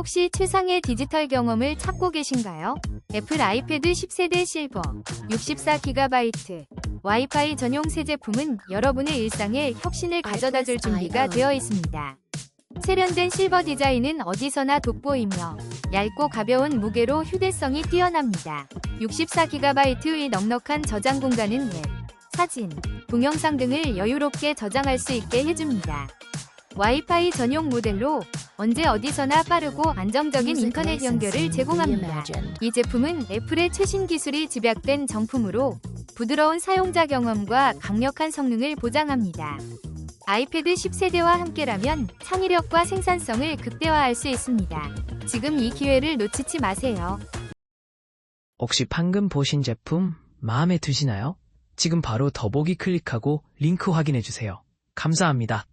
혹시 최상의 디지털 경험을 찾고 계신가요? 애플 아이패드 10세대 실버 64GB 와이파이 전용 새 제품은 여러분의 일상에 혁신을 가져다 줄 준비가 되어 있습니다. 세련된 실버 디자인은 어디서나 돋보이며 얇고 가벼운 무게로 휴대성이 뛰어납니다. 64GB의 넉넉한 저장 공간은 웹, 사진, 동영상 등을 여유롭게 저장할 수 있게 해줍니다. 와이파이 전용 모델로 언제 어디서나 빠르고 안정적인 인터넷 연결을 제공합니다. 이 제품은 애플의 최신 기술이 집약된 정품으로 부드러운 사용자 경험과 강력한 성능을 보장합니다. 아이패드 10세대와 함께라면 창의력과 생산성을 극대화할 수 있습니다. 지금 이 기회를 놓치지 마세요. 혹시 방금 보신 제품 마음에 드시나요? 지금 바로 더보기 클릭하고 링크 확인해 주세요. 감사합니다.